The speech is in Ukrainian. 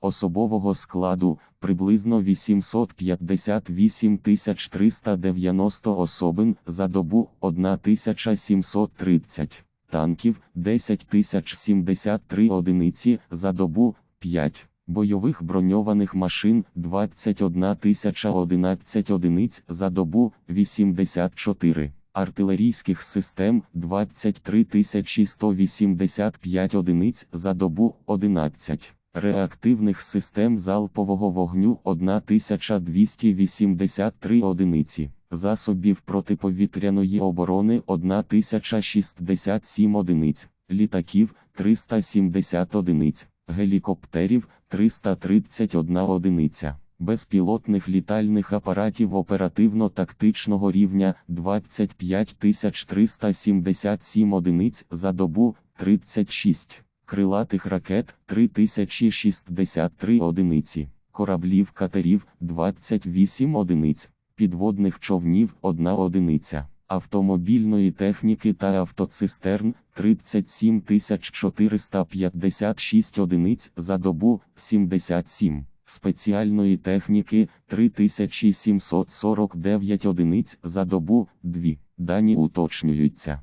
особового складу приблизно 858 390 особин за добу 1730, танків 10 073 одиниці за добу 5. Бойових броньованих машин 21 011 одиниць за добу 84, артилерійських систем 23 185 одиниць за добу 11, реактивних систем залпового вогню 1283 одиниці, засобів протиповітряної оборони 1067 одиниць, літаків 370 одиниць, гелікоптерів 331 одиниця, безпілотних літальних апаратів оперативно-тактичного рівня 25 377 одиниць за добу 36, крилатих ракет 3063 одиниці, кораблів катерів 28 одиниць, підводних човнів 1 одиниця. Автомобільної техніки та автоцистерн 37 456 одиниць за добу 77, спеціальної техніки 3749 одиниць за добу 2. Дані уточнюються.